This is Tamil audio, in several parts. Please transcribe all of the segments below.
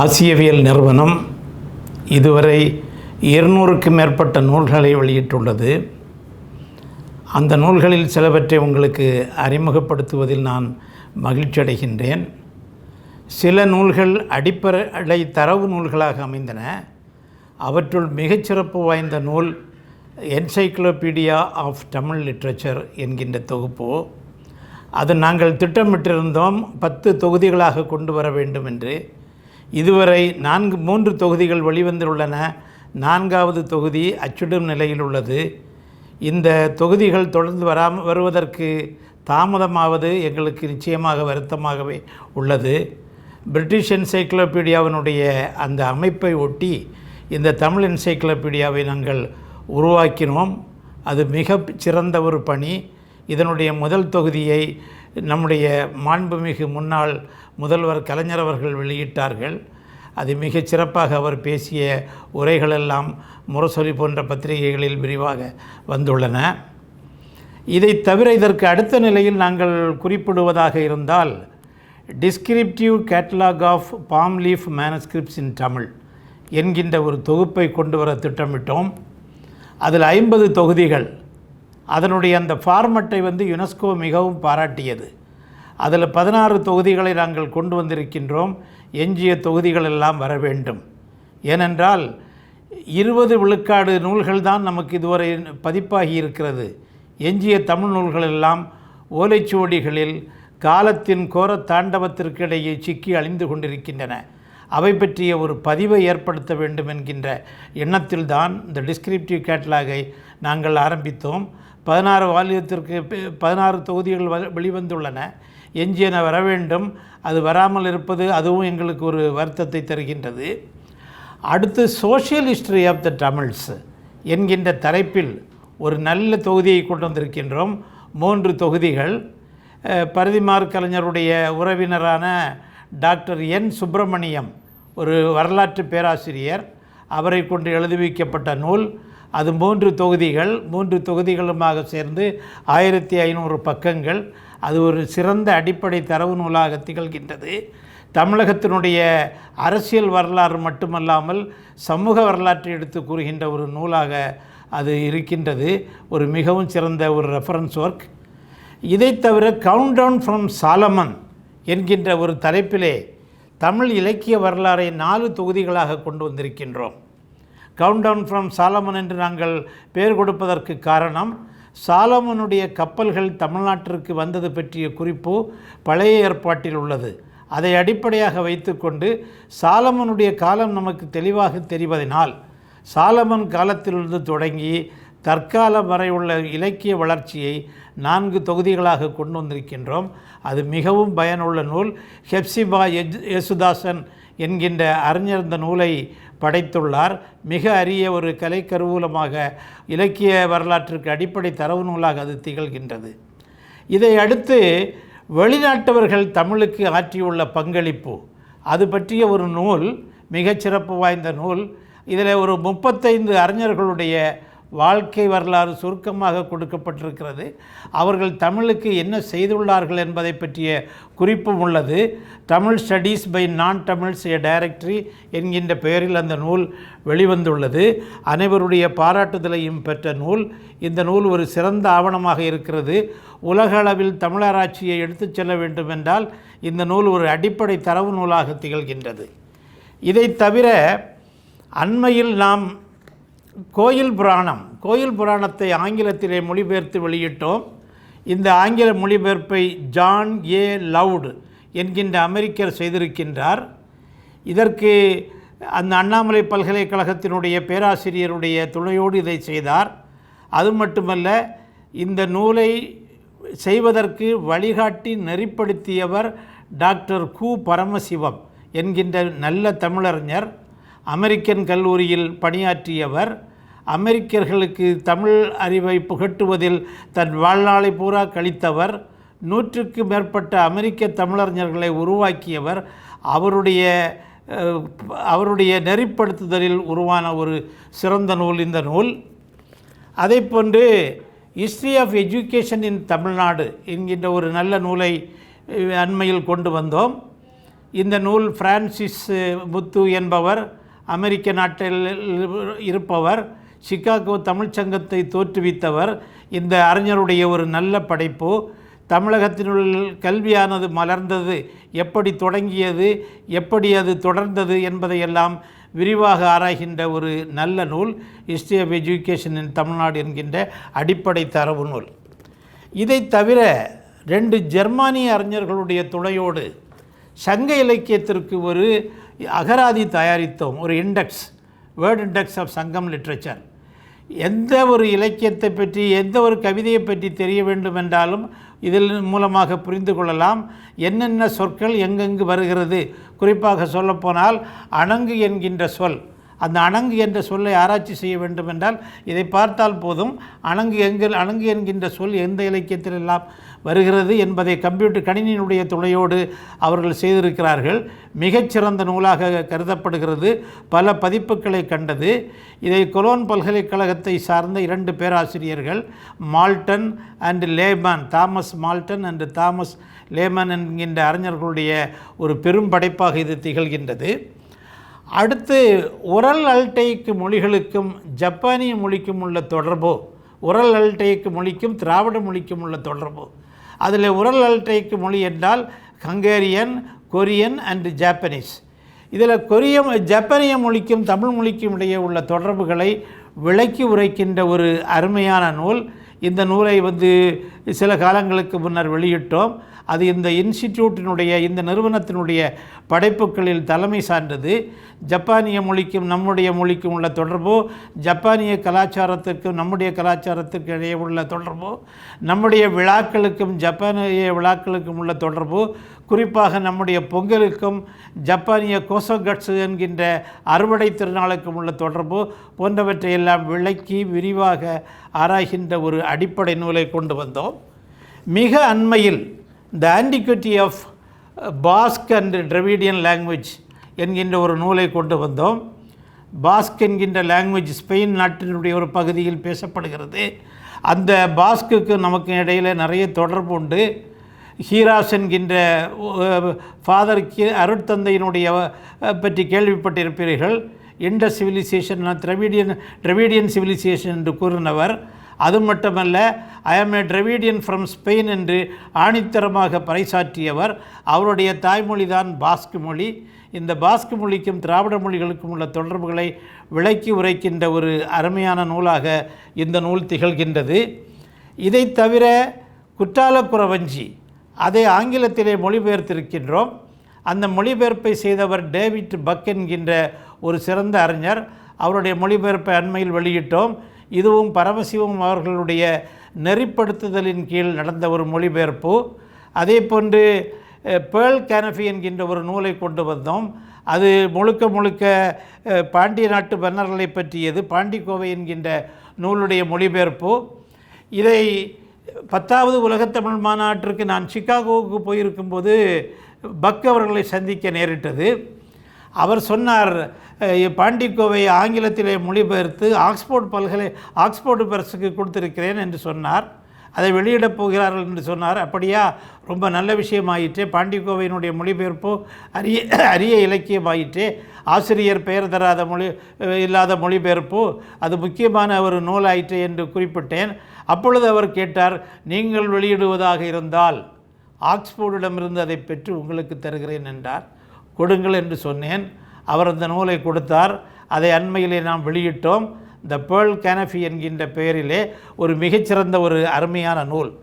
ஆசியவியல் நிறுவனம் இதுவரை இருநூறுக்கும் மேற்பட்ட நூல்களை வெளியிட்டுள்ளது. அந்த நூல்களில் சிலவற்றை உங்களுக்கு அறிமுகப்படுத்துவதில் நான் மகிழ்ச்சி அடைகின்றேன் சில நூல்கள் அடிப்படை தரவு நூல்களாக அமைந்தன. அவற்றுள் மிகச்சிறப்பு வாய்ந்த நூல் என்சைக்ளோபீடியா ஆஃப் தமிழ் லிட்ரேச்சர் என்கின்ற தொகுப்பு. அது நாங்கள் திட்டமிட்டிருந்தோம். பத்து தொகுதிகளாக கொண்டு வர வேண்டும் என்று. இதுவரை நான்கு மூன்று தொகுதிகள் வெளிவந்துள்ளன. நான்காவது தொகுதி அச்சிடும் நிலையில் உள்ளது. இந்த தொகுதிகள் தொடர்ந்து வராம வருவதற்கு தாமதமாவது எங்களுக்கு நிச்சயமாக வருத்தமாகவே உள்ளது. பிரிட்டிஷ் என்சைக்ளோபீடியாவினுடைய அந்த அமைப்பை ஒட்டி இந்த தமிழ் என்சைக்ளோபீடியாவை நாங்கள் உருவாக்கினோம். அது மிக சிறந்த ஒரு பணி. இதனுடைய முதல் தொகுதியை நம்முடைய மாண்புமிகு முன்னாள் முதல்வர் கலைஞர் அவர்கள் வெளியிட்டார்கள். அது மிகச் சிறப்பாக அவர் பேசிய உரைகளெல்லாம் முரசொலி போன்ற பத்திரிகைகளில் விரிவாக வந்துள்ளன. இதை தவிர இதற்கு அடுத்த நிலையில் நாங்கள் குறிப்பிடுவதாக இருந்தால் descriptive catalogue of palm leaf manuscripts in Tamil என்கின்ற ஒரு தொகுப்பை கொண்டு வர திட்டமிட்டோம். அதில் ஐம்பது தொகுதிகள் அதனுடைய அந்த ஃபார்மட்டை வந்து யுனெஸ்கோ மிகவும் பாராட்டியது. அதில் பதினாறு தொகுதிகளை நாங்கள் கொண்டு வந்திருக்கின்றோம். எஞ்சிய தொகுதிகள் எல்லாம் வர வேண்டும். ஏனென்றால் இருபது விழுக்காடு நூல்கள் தான் நமக்கு இதுவரை பதிப்பாகி இருக்கிறது. எஞ்சிய தமிழ் நூல்கள் எல்லாம் ஓலைச்சுவடிகளில் காலத்தின் கோர தாண்டவத்திற்கிடையே சிக்கி அழிந்து கொண்டிருக்கின்றன. அவை பற்றிய ஒரு பதிவை ஏற்படுத்த வேண்டும் என்கின்ற எண்ணத்தில்தான் இந்த டிஸ்கிரிப்டிவ் கேட்லாகை நாங்கள் ஆரம்பித்தோம். பதினாறு வால்யத்திற்கு பதினாறு தொகுதிகள் வெளிவந்துள்ளன. எஞ்சியன வர வேண்டும். அது வராமல் இருப்பது அதுவும் எங்களுக்கு ஒரு வருத்தத்தை தருகின்றது. அடுத்து social history of the Tamils என்கின்ற தலைப்பில் ஒரு நல்ல தொகுதியை கொண்டு வந்திருக்கின்றோம். மூன்று தொகுதிகள். பரதிமார் கலைஞருடைய உறவினரான டாக்டர் என் சுப்பிரமணியம் ஒரு வரலாற்று பேராசிரியர். அவரை கொண்டு எழுதுவிக்கப்பட்ட நூல் அது மூன்று தொகுதிகள் மூன்று தொகுதிகளுமாக சேர்ந்து ஆயிரத்தி ஐநூறு பக்கங்கள். அது ஒரு சிறந்த அடிப்படை தரவு நூலாக திகழ்கின்றது. தமிழகத்தினுடைய அரசியல் வரலாறு மட்டுமல்லாமல் சமூக வரலாற்றை எடுத்து கூறுகின்ற ஒரு நூலாக அது இருக்கின்றது. ஒரு மிகவும் சிறந்த ஒரு ரெஃபரன்ஸ் ஒர்க் இதை தவிர கவுண்ட் டவுன் ஃப்ரம் சாலமன் என்கின்ற ஒரு தலைப்பிலே தமிழ் இலக்கிய வரலாறை நாலு தொகுதிகளாக கொண்டு வந்திருக்கின்றோம். கவுண்டவுன் ஃப்ரம் சாலமன் என்று நாங்கள் பெயர் கொடுப்பதற்கு காரணம் சாலமனுடைய கப்பல்கள் தமிழ்நாட்டிற்கு வந்தது பற்றிய குறிப்பு பழைய ஏற்பாட்டில் உள்ளது. அதை அடிப்படையாக வைத்துக்கொண்டு சாலமனுடைய காலம் நமக்கு தெளிவாக தெரிவதனால் சாலமன் காலத்திலிருந்து தொடங்கி தற்காலம் வரை உள்ள இலக்கிய வளர்ச்சியை நான்கு தொகுதிகளாக கொண்டு வந்திருக்கின்றோம். அது மிகவும் பயனுள்ள நூல். ஹெப்சிபா எஜ் யேசுதாசன் என்கின்ற அறிஞர் இந்த நூலை படைத்துள்ளார். மிக அரிய ஒரு கலைக்கருவூலமாக இலக்கிய வரலாற்றுக்கு அடிப்படை தரவு நூலாக அது திகழ்கின்றது. இதை அடுத்து வெளிநாட்டவர்கள் தமிழுக்கு ஆற்றியுள்ள பங்களிப்பு. அது பற்றிய ஒரு நூல் மிகச்சிறப்பு வாய்ந்த நூல். இதில் ஒரு முப்பத்தைந்து அறிஞர்களுடைய வாழ்க்கை வரலாறு சுருக்கமாக கொடுக்கப்பட்டிருக்கிறது. அவர்கள் தமிழுக்கு என்ன செய்துள்ளார்கள் என்பதை பற்றிய குறிப்பும் உள்ளது. தமிழ் ஸ்டடீஸ் பை நான் தமிழ்ஸ் எ டைரக்டரி என்கின்ற பெயரில் அந்த நூல் வெளிவந்துள்ளது. அனைவருடைய பாராட்டுதலையும் பெற்ற நூல். இந்த நூல் ஒரு சிறந்த ஆவணமாக இருக்கிறது. உலக அளவில் தமிழராட்சியை எடுத்துச் செல்ல வேண்டும் என்றால் இந்த நூல் ஒரு அடிப்படை தரவு நூலாக திகழ்கின்றது. இதை தவிர அண்மையில் நாம் கோயில் புராணம் கோயில் புராணத்தை ஆங்கிலத்திலே மொழிபெயர்த்து வெளியிட்டோம். இந்த ஆங்கில மொழிபெயர்ப்பை ஜான் ஏ லவுடு என்கின்ற அமெரிக்கர் செய்திருக்கின்றார். இதற்கு அந்த அண்ணாமலை பல்கலைக்கழகத்தினுடைய பேராசிரியருடைய துணையோடு இதை செய்தார். அது மட்டுமல்ல இந்த நூலை செய்வதற்கு வழிகாட்டி நெறிப்படுத்தியவர் டாக்டர் கு பரமசிவம் என்கின்ற நல்ல தமிழறிஞர். அமெரிக்கன் கல்லூரியில் பணியாற்றியவர் அமெரிக்கர்களுக்கு தமிழ் அறிவை புகட்டுவதில் தன் வாழ்நாளை பூரா கழித்தவர் நூற்றுக்கு மேற்பட்ட அமெரிக்க தமிழறிஞர்களை உருவாக்கியவர் அவருடைய அவருடைய நெறிப்படுத்துதலில் உருவான ஒரு சிறந்த நூல் இந்த நூல். அதே போன்று history of education in Tamil Nadu என்கின்ற ஒரு நல்ல நூலை அண்மையில் கொண்டு வந்தோம். இந்த நூல் பிரான்சிஸ் முத்து என்பவர் அமெரிக்க நாட்டில் இருப்பவர் சிகாகோ தமிழ்ச்சங்கத்தை தோற்றுவித்தவர் இந்த அறிஞருடைய ஒரு நல்ல படைப்பு. தமிழகத்தினுள் கல்வியானது மலர்ந்தது. எப்படி தொடங்கியது? எப்படி அது தொடர்ந்தது என்பதையெல்லாம் விரிவாக ஆராய்கின்ற ஒரு நல்ல நூல் history of education in Tamil Nadu என்கின்ற அடிப்படை தரவு நூல். இதை தவிர ரெண்டு ஜெர்மானிய அறிஞர்களுடைய துணையோடு சங்க இலக்கியத்திற்கு ஒரு அகராதி தயாரித்தோம் ஒரு index word index of Sangam literature எந்த ஒரு இலக்கியத்தை பற்றி எந்த ஒரு கவிதையை பற்றி தெரிய வேண்டும் என்றாலும் இதில் மூலமாக புரிந்து கொள்ளலாம். என்னென்ன சொற்கள் எங்கெங்கு வருகிறது? குறிப்பாக சொல்லப்போனால் அணங்கு என்கின்ற சொல். அந்த அணங்கு என்ற சொல்லை ஆராய்ச்சி செய்ய வேண்டும் என்றால் இதை பார்த்தால் போதும். அணங்கு எங்கள் அணங்கு என்கின்ற சொல் எந்த இலக்கியத்திலெல்லாம் வருகிறது என்பதை கம்ப்யூட்டர் கணினியினுடைய துணையோடு அவர்கள் செய்திருக்கிறார்கள். மிகச்சிறந்த நூலாக கருதப்படுகிறது. பல பதிப்புகளை கண்டது. இதை கொலோன் பல்கலைக்கழகத்தை சார்ந்த இரண்டு பேராசிரியர்கள் Malten and Lehmann Thomas Malten and Thomas Lehmann என்கின்ற அறிஞர்களுடைய ஒரு பெரும் படைப்பாக இது திகழ்கின்றது. அடுத்து உரல் அல்டைக்கு மொழிகளுக்கும் ஜப்பானிய மொழிக்கும் உள்ள தொடர்போ. உரல் அல்டைக்கு மொழிக்கும் திராவிட மொழிக்கும் உள்ள தொடர்போ. அதில் உரல் அல்டைக்கு மொழி என்றால் ஹங்கேரியன் கொரியன் அண்டு ஜாப்பனீஸ் இதில் கொரிய ஜப்பானிய மொழிக்கும் தமிழ் மொழிக்கும் இடையே உள்ள தொடர்புகளை விளக்கி உரைக்கின்ற ஒரு அருமையான நூல். இந்த நூலை வந்து சில காலங்களுக்கு முன்னர் வெளியிட்டோம். அது இந்த இன்ஸ்டிடியூட்டினுடைய இந்த நிறுவனத்தினுடைய படைப்புகளில் தலைமை சார்ந்தது. ஜப்பானிய மொழிக்கும் நம்முடைய மொழிக்கும் உள்ள தொடர்போ. ஜப்பானிய கலாச்சாரத்திற்கும் நம்முடைய கலாச்சாரத்திற்கு இடையே உள்ள தொடர்போ. நம்முடைய விழாக்களுக்கும் ஜப்பானிய விழாக்களுக்கும் உள்ள தொடர்போ. குறிப்பாக நம்முடைய பொங்கலுக்கும் ஜப்பானிய கோசோகட்ஸு என்கின்ற அறுவடை திருநாளுக்கும் உள்ள தொடர்பு போன்றவற்றையெல்லாம் விளக்கி விரிவாக ஆராய்கின்ற ஒரு அடிப்படை நூலை கொண்டு வந்தோம். மிக அண்மையில் the antiquity of Basque and Dravidian language என்கின்ற ஒரு நூலை கொண்டு வந்தோம். பாஸ்க் என்கின்ற லாங்குவேஜ் ஸ்பெயின் நாட்டினுடைய ஒரு பகுதியில் பேசப்படுகிறது. அந்த பாஸ்க்குக்கு நமக்கு இடையில் நிறைய தொடர்பு உண்டு. ஹீராஸ் என்கின்ற uh, ஃபாதர் கீ அருட்தந்தையினுடைய uh, பற்றி கேள்விப்பட்டிருப்பீர்கள். Indus civilization Dravidian Dravidian civilization என்று கூறினவர். அது மட்டுமல்ல I am a Dravidian from Spain என்று ஆணித்தரமாக பறைசாற்றியவர். அவருடைய தாய்மொழி தான் பாஸ்க் மொழி. இந்த பாஸ்க் மொழிக்கும் திராவிட மொழிகளுக்கும் உள்ள தொடர்புகளை விளக்கி உரைக்கின்ற ஒரு அருமையான நூலாக இந்த நூல் திகழ்கின்றது. இதை தவிர குற்றாலக்குறவஞ்சி அதை ஆங்கிலத்திலே மொழிபெயர்த்திருக்கின்றோம். அந்த மொழிபெயர்ப்பை செய்தவர் டேவிட் பக் என்கின்ற ஒரு சிறந்த அறிஞர். அவருடைய மொழிபெயர்ப்பை அண்மையில் வெளியிட்டோம். இதுவும் பரமசிவம் அவர்களுடைய நெறிப்படுத்துதலின் கீழ் நடந்த ஒரு மொழிபெயர்ப்பு. அதே போன்று பேர்ல் கேனஃபி என்கின்ற ஒரு நூலை கொண்டு வந்தோம். அது முழுக்க முழுக்க பாண்டிய நாட்டு மன்னர்களை பற்றியது. பாண்டிக்கோவை என்கின்ற நூலுடைய மொழிபெயர்ப்பு. இதை பத்தாவது உலகத்தமிழ் மாநாட்டிற்கு நான் சிக்காகோவுக்கு போயிருக்கும்போது பக் அவர்களை சந்திக்க நேரிட்டது. அவர் சொன்னார் பாண்டிக்கோவை ஆங்கிலத்திலே மொழிபெயர்த்து ஆக்ஸ்போர்ட் பல்கலை ஆக்ஸ்போர்டு பிரஸுக்கு கொடுத்திருக்கிறேன் என்று சொன்னார். அதை வெளியிடப் போகிறார்கள் என்று சொன்னார். அப்படியா? ரொம்ப நல்ல விஷயமாயிற்றே. பாண்டிக்கோவையினுடைய மொழிபெயர்ப்போ அரிய அரிய இலக்கியமாயிற்றே. ஆசிரியர் பெயர் தராத மொழி இல்லாத மொழிபெயர்ப்பு அது முக்கியமான ஒரு நூலாயிற்றே என்று குறிப்பிட்டேன். அப்பொழுது அவர் கேட்டார் நீங்கள் வெளியிடுவதாக இருந்தால் ஆக்ஸ்போர்டிடமிருந்து அதை பெற்று உங்களுக்கு தருகிறேன் என்றார். கொடுங்கள் என்று சொன்னேன். அவர் அந்த நூலை கொடுத்தார். அதை அண்மையிலே நாம் வெளியிட்டோம். த பேர்ல் கேனஃபி என்கின்ற பெயரிலே ஒரு மிகச்சிறந்த ஒரு அருமையான நூல்.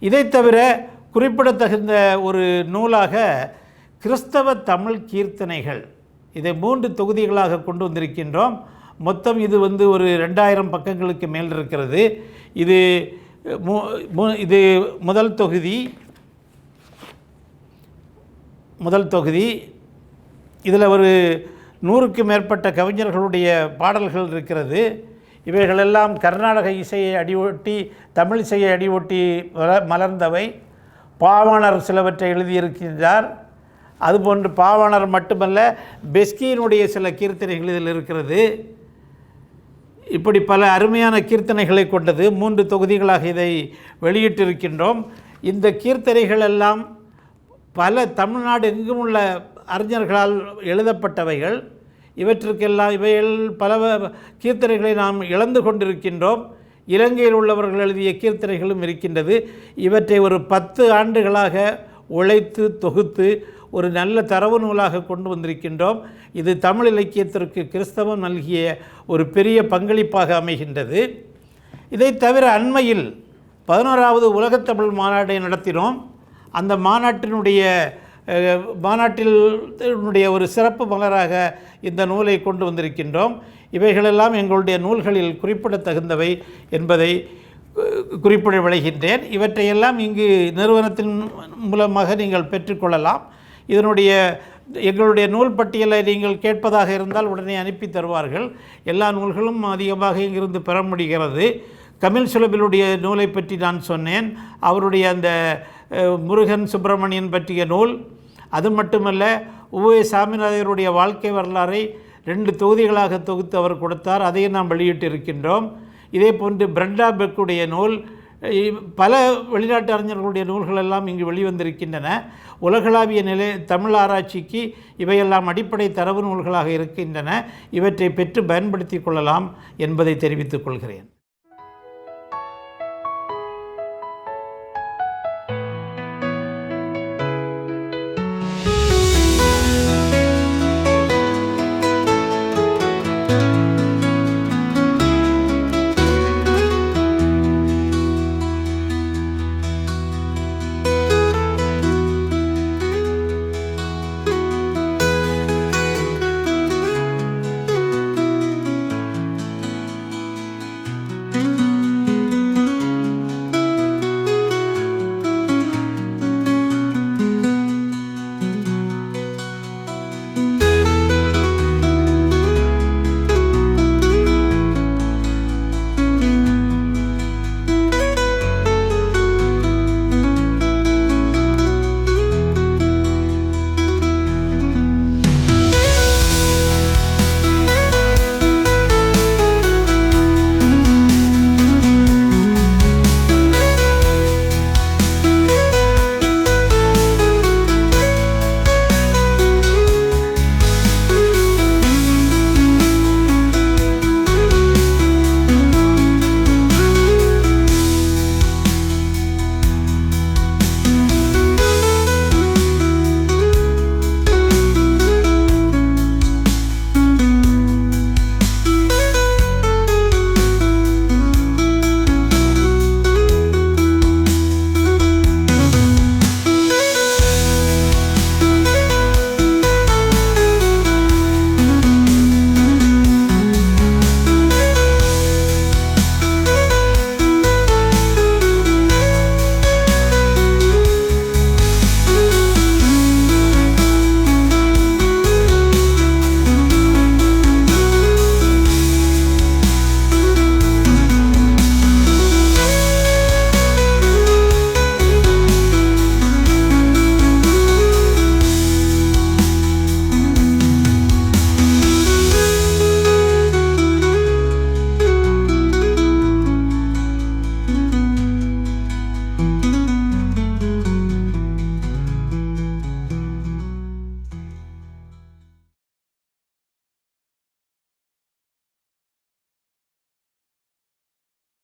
இதைத் தவிர குறிப்பிடத்தகுந்த ஒரு நூலாக கிறிஸ்தவ தமிழ் கீர்த்தனைகள். இதை மூன்று தொகுதிகளாக கொண்டு வந்திருக்கின்றோம். மொத்தம் இது வந்து ஒரு ரெண்டாயிரம் பக்கங்களுக்கு மேல் இருக்கிறது. இது மு- இது முதல் தொகுதி முதல் தொகுதி இதில் ஒரு நூறுக்கு மேற்பட்ட கவிஞர்களுடைய பாடல்கள் இருக்கிறது. இவைகளெல்லாம் கர்நாடக இசையை அடிவொட்டி தமிழ் இசையை அடிவொட்டி மல- மலர்ந்தவை. பாவாணர் சிலவற்றை எழுதியிருக்கின்றார். அதுபோன்று பாவாணர் மட்டுமல்ல பெஸ்கியினுடைய சில கீர்த்தனைகள் இதில் இருக்கிறது. இப்படி பல அருமையான கீர்த்தனைகளை கொண்டது. மூன்று தொகுதிகளாக இதை வெளியிட்டிருக்கின்றோம். இந்த கீர்த்தனைகள் எல்லாம் பல தமிழ்நாடு எங்கும் உள்ள அறிஞர்களால் எழுதப்பட்டவைகள். இவற்றுக்கெல்லாம் இவைகள் பல கீர்த்தனைகளை நாம் இழந்து கொண்டிருக்கின்றோம். இலங்கையில் உள்ளவர்கள் எழுதிய கீர்த்தனைகளும் இருக்கின்றது. இவற்றை ஒரு பத்து ஆண்டுகளாக உழைத்து தொகுத்து ஒரு நல்ல தரவு நூலாக கொண்டு வந்திருக்கின்றோம். இது தமிழ் இலக்கியத்திற்கு கிறிஸ்தவம் நல்கிய ஒரு பெரிய பங்களிப்பாக அமைகின்றது. இதை தவிர அண்மையில் பதினோராவது உலகத்தமிழ் மாநாட்டை நடத்தினோம். அந்த மாநாட்டினுடைய அஹ், மாநாட்டில் ஒரு சிறப்பு மலராக இந்த நூலை கொண்டு வந்திருக்கின்றோம். இவைகளெல்லாம் எங்களுடைய நூல்களில் குறிப்பிடத்தகுந்தவை என்பதை குறிப்பிட விளைகின்றேன் இவற்றையெல்லாம் இங்கு நிறுவனத்தின் மூலமாக நீங்கள் பெற்றுக்கொள்ளலாம். இதனுடைய எங்களுடைய நூல் பட்டியலை நீங்கள் கேட்பதாக இருந்தால் உடனே அனுப்பி தருவார்கள். எல்லா நூல்களும் அதிகமாக இங்கிருந்து பெற முடிகிறது. கமில் சுலபிலுடைய நூலை பற்றி நான் சொன்னேன். அவருடைய அந்த முருகன் சுப்பிரமணியன் பற்றிய நூல். அது மட்டுமல்ல உவே சாமிநாதையருடைய வாழ்க்கை வரலாறை ரெண்டு தொகுதிகளாக தொகுத்து அவர் கொடுத்தார். அதையும் நாம் வெளியிட்டு இருக்கின்றோம் இதே போன்று பிரண்டா பெக்குடைய நூல் இ- பல வெளிநாட்டு அறிஞர்களுடைய நூல்கள் எல்லாம் இங்கு வெளிவந்திருக்கின்றன. உலகளாவிய நிலை தமிழ் ஆராய்ச்சிக்கு இவையெல்லாம் அடிப்படை தரவு நூல்களாக இருக்கின்றன. இவற்றை பெற்று பயன்படுத்திக் கொள்ளலாம் என்பதை தெரிவித்துக் கொள்கிறேன்.